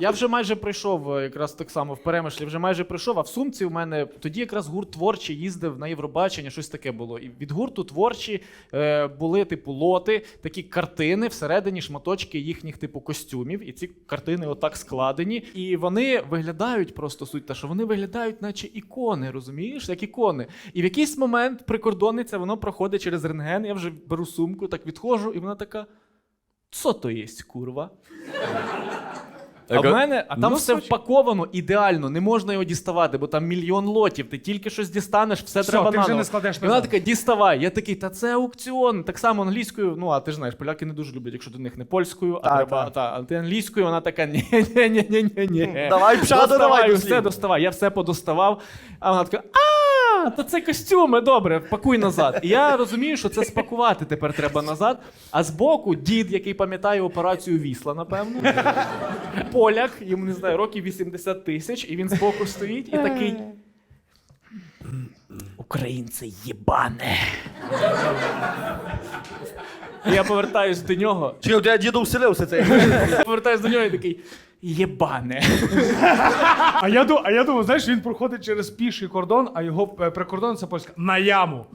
Я вже майже прийшов е, якраз так само в перемишлі, вже майже прийшов, а в сумці в мене тоді якраз гурт творчий їздив на Євробачення, щось таке було. І від гурту творчі е, були типу лоти, такі картини, всередині шматочки їхніх типу костюмів. І ці картини отак складені. І вони виглядають просто суть та, що вони виглядають, наче ікони, розумієш, як ікони. І в якийсь момент прикордонниця воно проходить через рентген. Я вже беру сумку, так відходжу, і вона така. Що то єсть, курва? А в мене, а там все впаковано ідеально, не можна його діставати, бо там мільйон лотів. Ти тільки щось дістанеш, все, Все, треба ти вже наново. не складеш І вона назад. така, діставай. Я такий, та це аукціон. Так само англійською. Ну, а ти ж знаєш, поляки не дуже люблять, якщо до них не польською, а Так, треба. Та, а ти англійською, вона така, ні, ні, ні, ні, ні, ні. Давай, пшада, доставай, давай, все доставай. Я все подоставав. А вона така, а, то це костюми, добре, пакуй назад. І я розумію, що це спакувати тепер треба назад. А збоку дід, який пам'ятає операцію Вісла, напевно. Поляк, йому не знаю, років 80 тисяч, і він збоку стоїть і такий. Українці єбане. І я повертаюсь до нього. Чи у тебе діду вселився цей? Я повертаюсь до нього і такий. Єбане. А я, ду- а я думаю, знаєш, він проходить через піший кордон, а його е, прикордон це польська на яму.